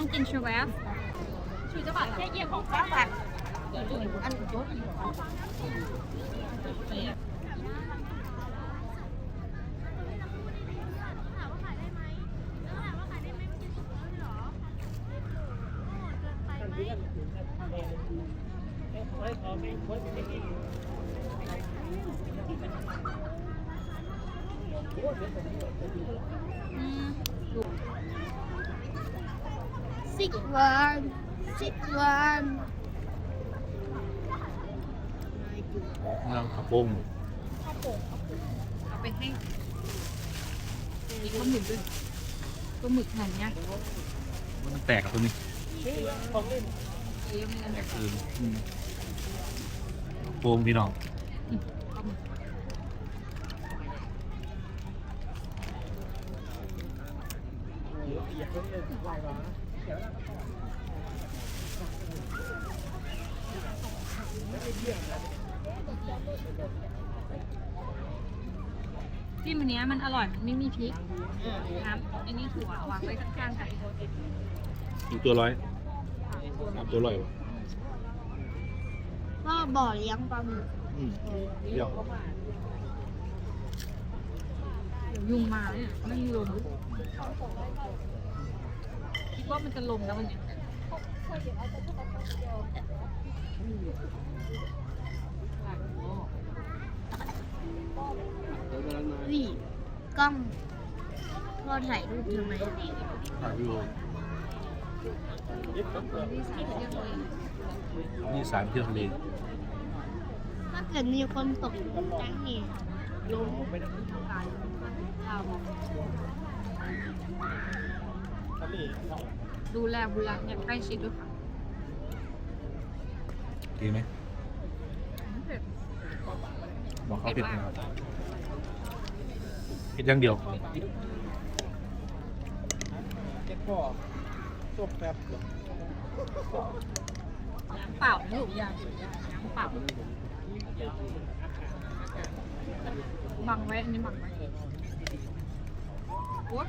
นั่งกินชูแวฟชูจะบาทแค่เยี่ยมของป้าบาทอันยศสิก วันสิกวันเมืองขับปุ้งเอาไปให้มีปลาหมึกด้วยปลาหมึกหั่นเนี่ยมันแตกกับตัวนี้เยี่ยมเลยนะคืออืมโป่งพี่น้องปลาหมึก จิ้มอันเนี้ยมันอร่อยมันไม่มีพริกครับอันนี้ถั่ววางไว้ข้างๆกันอีกตัวร้อยสามตัวร้อยวะพ่อบ่อเลี้ยงปลาหมึกอืมเดี๋ยวเดี๋ยวยุงมาเนี่ยไม่มีลมคิดว่ามันจะลมแล้ววันเนี้ย นี่กล้องพ่อถ่ายรูปทำไมถ่ายวิวที่สายเที่นี่สามเที่ยวทะเลถ้าเกิดมีคนตกแจ้งนี่ล้มดูแลบุรักอย่างใกล้ชิดด้วยค่ะ ดีไหมบอกเขาผิดนะครับผิดอย่างเดียวน้ำเปล่าไม่ถูกอย่างน้ำเปล่าบังไว้อันนี้บังไว้โอ๊ย